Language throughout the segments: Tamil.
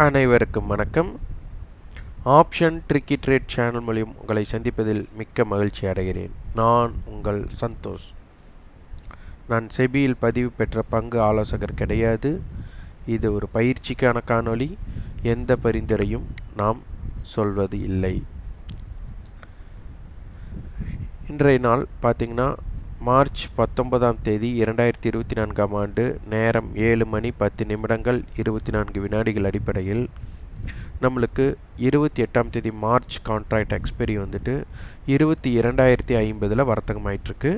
அனைவருக்கும் வணக்கம். ஆப்ஷன் ட்ரிக்கி ட்ரேட் சேனல் மூலியம் உங்களை சந்திப்பதில் மிக்க மகிழ்ச்சி அடைகிறேன். நான் உங்கள் சந்தோஷ். நான் செபியில் பதிவு பெற்ற பங்கு ஆலோசகர் கிடையாது. இது ஒரு பயிற்சிக்கான காணொளி. எந்த பரிந்துரையும் நாம் சொல்வது இல்லை. இன்றைய நாள் பார்த்திங்கன்னா மார்ச் பத்தொன்பதாம் தேதி இரண்டாயிரத்தி இருபத்தி நான்காம் ஆண்டு நேரம் ஏழு மணி பத்து நிமிடங்கள் இருபத்தி நான்கு வினாடிகள் அடிப்படையில் நம்மளுக்கு இருபத்தி எட்டாம் தேதி மார்ச் கான்ட்ராக்ட் எக்ஸ்பெரி வந்துட்டு இருபத்தி இரண்டாயிரத்தி ஐம்பதில் வர்த்தகமாயிட்டிருக்கு.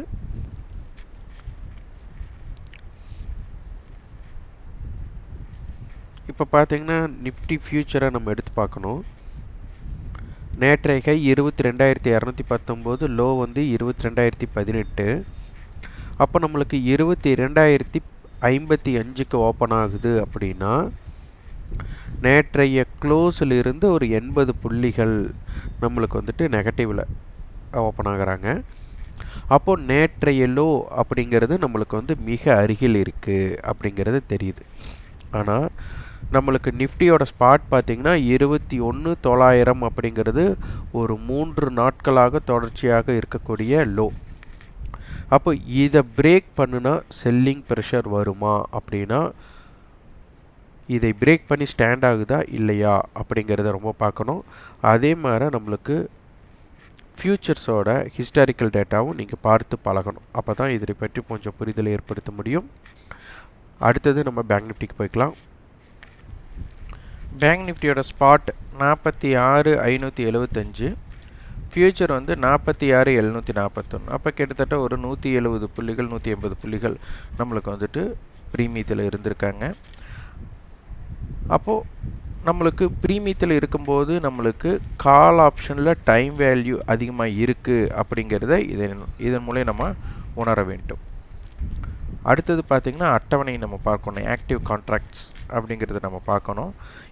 இப்போ பார்த்தீங்கன்னா நிஃப்டி ஃபியூச்சரை நம்ம எடுத்து பார்க்கணும். நேற்றைய கை இருபத்தி ரெண்டாயிரத்தி இரநூத்தி பத்தொம்போது லோ வந்து இருபத்தி ரெண்டாயிரத்தி பதினெட்டு. அப்போ நம்மளுக்கு இருபத்தி ரெண்டாயிரத்தி ஐம்பத்தி அஞ்சுக்கு ஓப்பன் ஆகுது அப்படின்னா நேற்றைய க்ளோஸில் இருந்து ஒரு எண்பது புள்ளிகள் நம்மளுக்கு வந்துட்டு நெகட்டிவில் ஓப்பன் ஆகுறாங்க. அப்போது நேற்றைய லோ அப்படிங்கிறது நம்மளுக்கு வந்து மிக அருகில் இருக்குது அப்படிங்கிறது தெரியுது. ஆனால் நம்மளுக்கு நிஃப்டியோட ஸ்பாட் பார்த்திங்கன்னா இருபத்தி ஒன்று தொள்ளாயிரம் அப்படிங்கிறது ஒரு மூன்று நாட்களாக தொடர்ச்சியாக இருக்கக்கூடிய லோ அப்போ இதை பிரேக் பண்ணுனா செல்லிங் ப்ரெஷர் வருமா அப்படின்னா இதை பிரேக் பண்ணி ஸ்டாண்ட் ஆகுதா இல்லையா அப்படிங்கிறத ரொம்ப பார்க்கணும். அதே மாதிரி நம்மளுக்கு ஃப்யூச்சர்ஸோட ஹிஸ்டாரிக்கல் டேட்டாவும் நீங்கள் பார்த்து பழகணும். அப்போ தான் இதை பற்றி கொஞ்சம் புரிதலை ஏற்படுத்த முடியும். அடுத்தது நம்ம பேங்க் நிஃப்டிக்கு போய்க்கலாம். பேங்க் நிஃப்டியோட ஸ்பாட் நாற்பத்தி ஆறு ஐநூற்றி எழுபத்தஞ்சு ஃப்யூச்சர் வந்து நாற்பத்தி ஆறு எழுநூற்றி நாற்பத்தொன்று அப்போ கிட்டத்தட்ட ஒரு நூற்றி எழுபது புள்ளிகள் நூற்றி எண்பது புள்ளிகள் நம்மளுக்கு வந்துட்டு ப்ரீமியத்தில் இருந்திருக்காங்க. அப்போது நம்மளுக்கு ப்ரீமியத்தில் இருக்கும்போது நம்மளுக்கு கால் ஆப்ஷனில் டைம் வேல்யூ அதிகமாக இருக்குது அப்படிங்கிறத இதன் இதன் மூலயம் நம்ம உணர வேண்டும். அடுத்தது பார்த்திங்கன்னா அட்டவணை நம்ம பார்க்கணும். ஆக்டிவ் கான்ட்ராக்ட்ஸ் அப்படிங்கிறத நம்ம பார்க்கணும்.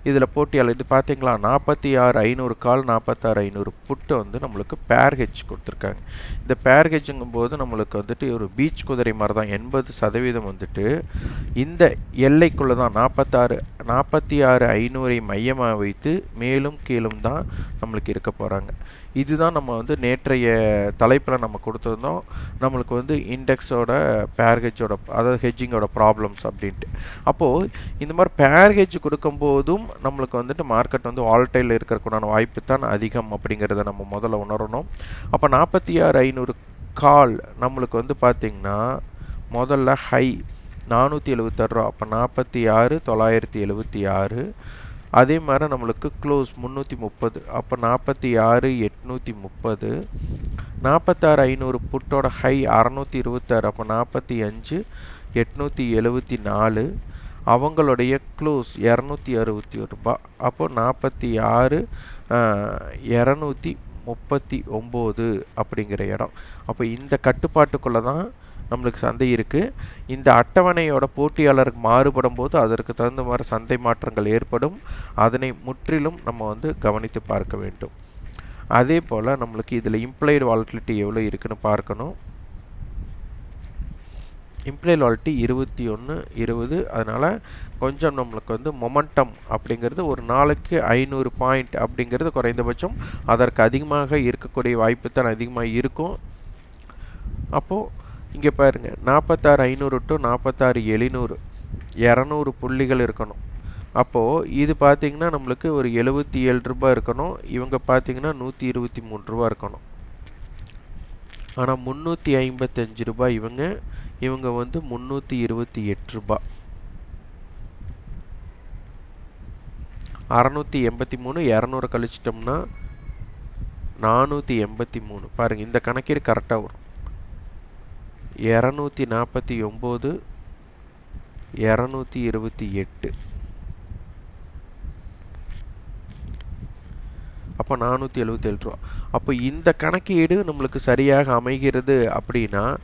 இதில் போட்டியாளர் இது பார்த்திங்களா? நாற்பத்தி ஆறு ஐநூறு கால் நாற்பத்தாறு ஐநூறு புட்டு வந்து நம்மளுக்கு பேர்ஹெஜ் கொடுத்துருக்காங்க. இந்த பேர்ஹெஜ்ஜுங்கும் போது நம்மளுக்கு வந்துட்டு ஒரு பீச் குதிரை மாதிரி தான். எண்பது சதவீதம் வந்துட்டு இந்த எல்லைக்குள்ளே தான் நாற்பத்தாறு நாற்பத்தி ஆறு ஐநூறை மையமாக வைத்து மேலும் கீழும் தான் நம்மளுக்கு இருக்க போகிறாங்க இதுதான் நம்ம வந்து நேற்றைய தலைப்பில் நம்ம கொடுத்துருந்தோம். நம்மளுக்கு வந்து இண்டெக்ஸோட பேர்ஹெஜோட அதாவது ஹெஜ்ஜிங்கோட ப்ராப்ளம்ஸ் அப்படின்ட்டு. அப்போது இந்த மாதிரி பேர்ஹெஜ் கொடுக்கும்போதும் நம்மளுக்கு வந்துட்டு மார்க்கெட் வந்து வால்டைல் இருக்கிறக்குண்டான வாய்ப்பு தான் அதிகம் அப்படிங்கிறத நம்ம முதல்ல உணரணும். அப்போ நாற்பத்தி ஆறு ஐநூறு கால் நம்மளுக்கு வந்து பார்த்திங்கன்னா முதல்ல ஹை நானூற்றி எழுபத்தாறு ரூபா அப்போ நாற்பத்தி ஆறு தொள்ளாயிரத்தி எழுபத்தி ஆறு அதே மாதிரி நம்மளுக்கு க்ளோஸ் முந்நூற்றி முப்பது அப்போ நாற்பத்தி ஆறு எட்நூற்றி முப்பது நாற்பத்தாறு ஐநூறு புட்டோட ஹை அறநூற்றி இருபத்தாறு அப்போ நாற்பத்தி அஞ்சு எட்நூற்றி எழுபத்தி நாலு அவங்களுடைய க்ளோஸ் இரநூத்தி அறுபத்தி ஒரு ரூபா அப்போது நாற்பத்தி ஆறு இரநூத்தி முப்பத்தி ஒம்பது அப்படிங்கிற இடம். அப்போ இந்த கட்டுப்பாட்டுக்குள்ளே தான் நம்மளுக்கு சந்தை இருக்குது இந்த அட்டவணையோட போட்டியாளருக்கு மாறுபடும் போது அதற்கு தகுந்த மாதிரி சந்தை மாற்றங்கள் ஏற்படும். அதனை முற்றிலும் நம்ம வந்து கவனித்து பார்க்க வேண்டும். அதே போல் நம்மளுக்கு இதில் இம்ப்ளைடு வாலிட்டிலிட்டி எவ்வளோ இருக்குன்னு பார்க்கணும். இம்ப்ளைட் வாலிட்டி இருபத்தி ஒன்று இருபது. அதனால் கொஞ்சம் நம்மளுக்கு வந்து மொமெண்டம் அப்படிங்கிறது ஒரு நாளைக்கு ஐநூறு பாயிண்ட் அப்படிங்கிறது குறைந்தபட்சம் அதற்கு அதிகமாக இருக்கக்கூடிய வாய்ப்பு தான் அதிகமாக இருக்கும். அப்போது இங்கே பாருங்கள் நாற்பத்தாறு ஐநூறு டு நாற்பத்தாறு எழுநூறு இரநூறு புள்ளிகள் இருக்கணும். அப்போது இது பார்த்திங்கன்னா நம்மளுக்கு ஒரு எழுபத்தி ஏழு ரூபா இருக்கணும். இவங்க பார்த்திங்கன்னா நூற்றி இருபத்தி மூணு ரூபா இருக்கணும். ஆனால் முந்நூற்றி ஐம்பத்தஞ்சு ரூபாய் இவங்க இவங்க வந்து முந்நூற்றி இருபத்தி எட்டு ரூபா அறநூற்றி எண்பத்தி மூணு இரநூறு கழிச்சிட்டோம்னா நானூற்றி எண்பத்தி மூணு. பாருங்கள் இந்த கணக்கீடு கரெக்டாக வரும். இரநூத்தி நாற்பத்தி ஒம்பது இரநூத்தி இருபத்தி எட்டு. அப்போ நானூற்றி எழுபத்தேழு ரூபா. அப்போ இந்த கணக்கீடு நம்மளுக்கு சரியாக அமைகிறது அப்படின்னா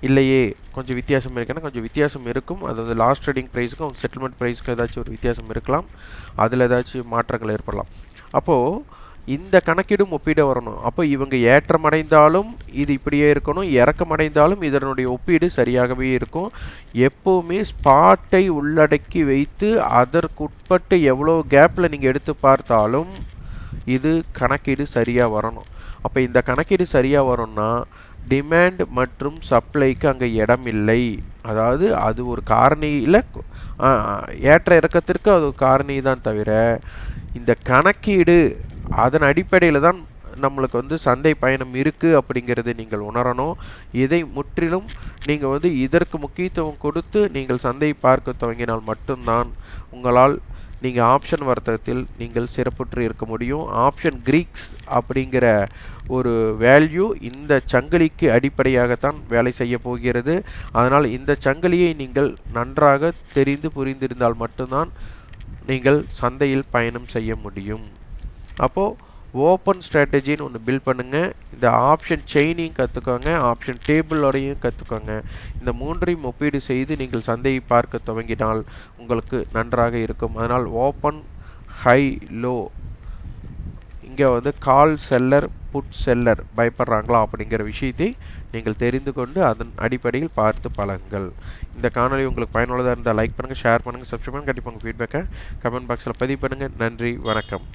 இல்லையே கொஞ்சம் வித்தியாசம் இருக்குன்னா கொஞ்சம் வித்தியாசம் இருக்கும். அது வந்து லாஸ்ட் ட்ரேடிங் ப்ரைஸுக்கும் செட்டில்மெண்ட் ப்ரைஸுக்கும் ஏதாச்சும் ஒரு வித்தியாசம் இருக்கலாம். அதில் ஏதாச்சும் மாற்றங்கள் ஏற்படலாம். அப்போது இந்த கணக்கீடும் ஒப்பீடு வரணும். அப்போ இவங்க ஏற்றமடைந்தாலும் இது இப்படியே இருக்கணும். இறக்கமடைந்தாலும் இதனுடைய ஒப்பீடு சரியாகவே இருக்கும். எப்போவுமே ஸ்பாட்டை உள்ளடக்கி வைத்து அதற்குட்பட்டு எவ்வளோ கேப்பில் நீங்கள் எடுத்து பார்த்தாலும் இது கணக்கீடு சரியாக வரணும். அப்போ இந்த கணக்கீடு சரியாக வரும்னா டிமாண்ட் மற்றும் சப்ளைக்கு அங்கே இடம் இல்லை அதாவது அது ஒரு காரணியில் ஏற்ற இறக்கத்திற்கு அது ஒரு காரணி தான் தவிர இந்த கணக்கீடு அதன் அடிப்படையில் தான் நம்மளுக்கு வந்து சந்தை பயணம் இருக்குது அப்படிங்கிறத நீங்கள் உணரணும். இதை முற்றிலும் நீங்கள் வந்து இதற்கு முக்கியத்துவம் கொடுத்து நீங்கள் சந்தை பார்க்க துவங்கினால் மட்டும்தான் உங்களால் நீங்கள் ஆப்ஷன் வர்த்தகத்தில் நீங்கள் சிறப்புற்று இருக்க முடியும். ஆப்ஷன் கிரீக்ஸ் அப்படிங்கிற ஒரு வேல்யூ இந்த சங்கிலிக்கு அடிப்படையாகத்தான் வேலை செய்ய போகிறது. அதனால் இந்த சங்கிலியை நீங்கள் நன்றாக தெரிந்து புரிந்திருந்தால் மட்டும்தான் நீங்கள் சந்தையில் பயணம் செய்ய முடியும். அப்போது ஓப்பன் ஸ்ட்ராட்டஜின்னு ஒன்று பில்ட் பண்ணுங்கள் இந்த ஆப்ஷன் செயினையும் கற்றுக்கோங்க ஆப்ஷன் டேபிளோடையும் கற்றுக்கோங்க இந்த மூன்றையும் ஒப்பீடு செய்து நீங்கள் சந்தையை பார்க்க துவங்கினால் உங்களுக்கு நன்றாக இருக்கும். அதனால் ஓப்பன் ஹை லோ இங்கே வந்து கால் செல்லர் புட் செல்லர் பயப்படுறாங்களா அப்படிங்கிற விஷயத்தை நீங்கள் தெரிந்து கொண்டு அதன் அடிப்படையில் பார்த்து பழகுங்கள். இந்த காணொலி உங்களுக்கு பயனுள்ளதாக இருந்தால் லைக் பண்ணுங்கள் ஷேர் பண்ணுங்கள் சப்ஸ்கிரைப் பண்ணுங்கள் கண்டிப்பாக உங்கள் ஃபீட்பேக்கை கமெண்ட் பாக்ஸில் பதிவு பண்ணுங்கள் நன்றி வணக்கம்.